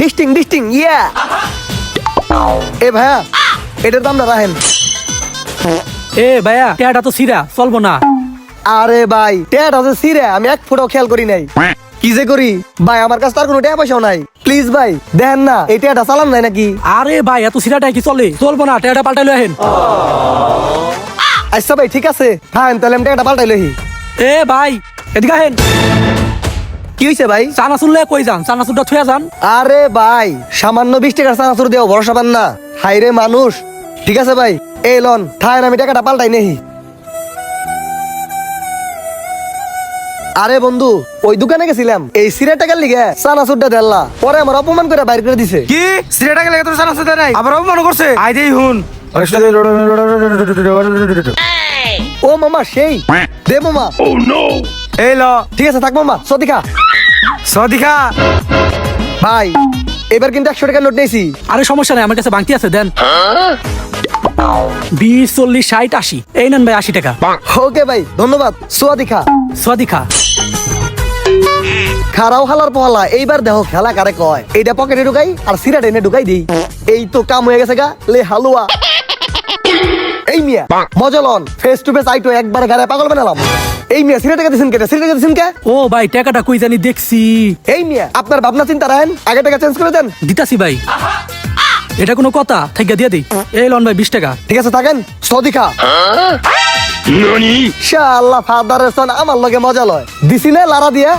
ডিস্টিং ডিস্টিং ইয়া এ ভাইয়া এটার দামটা রাখেন। এ ভাইয়া টেয়াটা তো সিরা চলবো না। আরে ভাই ট্যাট আছে সিরে আমি এক ফুটাও খেয়াল করি নাই। কি যে করি? ভাই আমার কাছে তার কোনো টাকা পয়সাও নাই। প্লিজ ভাই দেখেন না এই ট্যাটা চালান নাই নাকি? আরে ভাই এত সিরাটাই কি চলে? চলবো না টেয়াটা পাল্টাই আহেন। আচ্ছা ভাই ঠিক আছে। হ্যাঁ তাহলে আমি ট্যাটা পাল্টাই লহি এ ভাই এদিকে আহেন। কি হয়েছে ভাই? চানাচুর লয়ে কই যান? চানাচুরটা থুয়া যান। আরে ভাই সামান্য বিশ টাকার চানাচুর দেও ভরসা পান না। হাই রে মানুষ। ঠিক আছে ভাই এই লন থাকেন আমি টাকাটা পাল্টাই নেহি। আরে বন্ধু ওই দোকানে গেছিলাম। এই সিরেট টাকার লিগে চানাচুরটা দেল্লা পরে আমার অপমান করে বাইর করে দিছে। কি? সিলেটাকে লেগে তোর সারা সাথে নাই? আবার অপমান করছে? আই দেই হুন। ও মামা সেই। দে মামা। ও নো এই ল ঠিক আছে থাক মামা। সদিকা সদিকা! ভাই এবার কিন্তু একশো টাকার নোট নিয়েছি। আরে সমস্যা নাই আমার কাছে বাংতি আছে দেন। বিশ চল্লিশ ষাট আশি। এই নেন ভাই আশি টাকা। ওকে ভাই ধন্যবাদ। সোয়াদিখা সোয়াদি খা খারাও হালার পহলা এইবার দেখো খেলা কারে কয়। এইটা পকেটে ঢুকাই আর সিরাট এনে ঢুকাই দিই। এই তো কাম হয়ে গেছে গা লে হালুয়া। এই মিয়া মজলন ফেস টু ফেস আইটো একবার গাড়ে পাগল বানালাম। এই মিয়া সিরাটাকে দিছেন কেটে সিরাটাকে দিছেন কে ও ভাই টাকাটা কই জানি দেখছি। এই মিয়া আপনার ভাবনা চিন্তা রাখেন আগে টাকা চেঞ্জ করে দেন। দিতাছি ভাই। এটা কোনো কথা? থেকে দিয়ে দিই। এই লন ভাই বিশ টাকা। ঠিক আছে থাকেন। সদিখা শাল্লাহ ফাদারের সন আমার লগে মজা লয়। দিছি না লারা দিয়া।